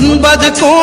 ஒன்பது கோளும்